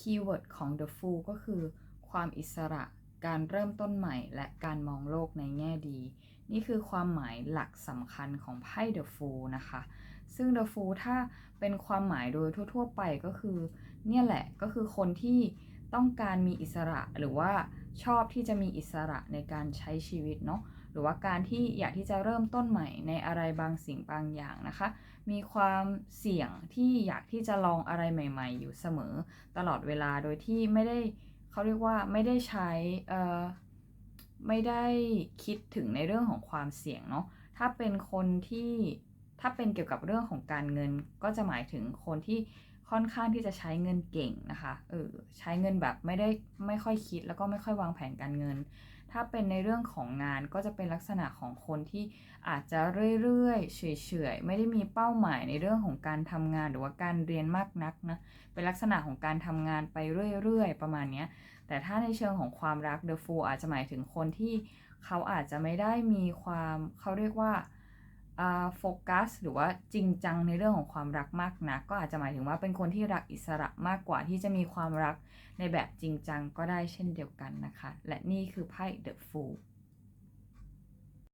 คีย์เวิร์ดของ The Fool ก็คือ ความอิสระ การเริ่มต้นใหม่ และการมองโลกในแง่ดี นี่คือความหมายหลักสำคัญของไพ่ The Fool นะคะ ซึ่ง The Fool ถ้าเป็นความหมายโดยทั่ว ๆ ไปก็คือ เนี่ยแหละก็คือคนที่ ต้องการมีอิสระหรือว่าชอบที่จะมีอิสระในการใช้ชีวิตเนาะหรือว่าการที่อยากที่จะเริ่มต้นใหม่ในอะไรบางสิ่งบางอย่างนะคะ มีความเสี่ยงที่อยากที่จะลองอะไรใหม่ ๆ อยู่เสมอ ตลอดเวลาโดยที่ไม่ได้เขาเรียกว่าไม่ได้ใช้เอ่อไม่ได้คิดถึงในเรื่องของความเสี่ยงเนาะถ้าเป็นคนที่ถ้าเป็นเกี่ยวกับเรื่องของการเงินก็จะหมายถึงคนที่ ค่อนข้างที่จะใช้เงินเก่งนะคะเออใช้เงินแบบไม่ได้ไม่ค่อยคิดแล้วก็ไม่ค่อยวางแผนการเงิน ถ้าเป็นในเรื่องของงานก็จะเป็นลักษณะของคนที่อาจจะเรื่อยๆเฉยๆไม่ได้มีเป้าหมายในเรื่องของการทำงานหรือว่าการเรียนมากนักนะเป็นลักษณะของการทำงานไปเรื่อยๆ ประมาณนี้แต่ถ้าในเชิงของความรัก The Fool อาจจะหมายถึงคนที่เขาอาจจะไม่ได้มีความเขาเรียกว่า โฟกัสหรือว่าจริงจังในเรื่องของความรักมากนัก ก็อาจจะหมายถึงว่าเป็นคนที่รักอิสระมากกว่าที่จะมีความรักในแบบจริงจังก็ได้เช่นเดียวกันนะคะ และนี่คือไพ่ The Fool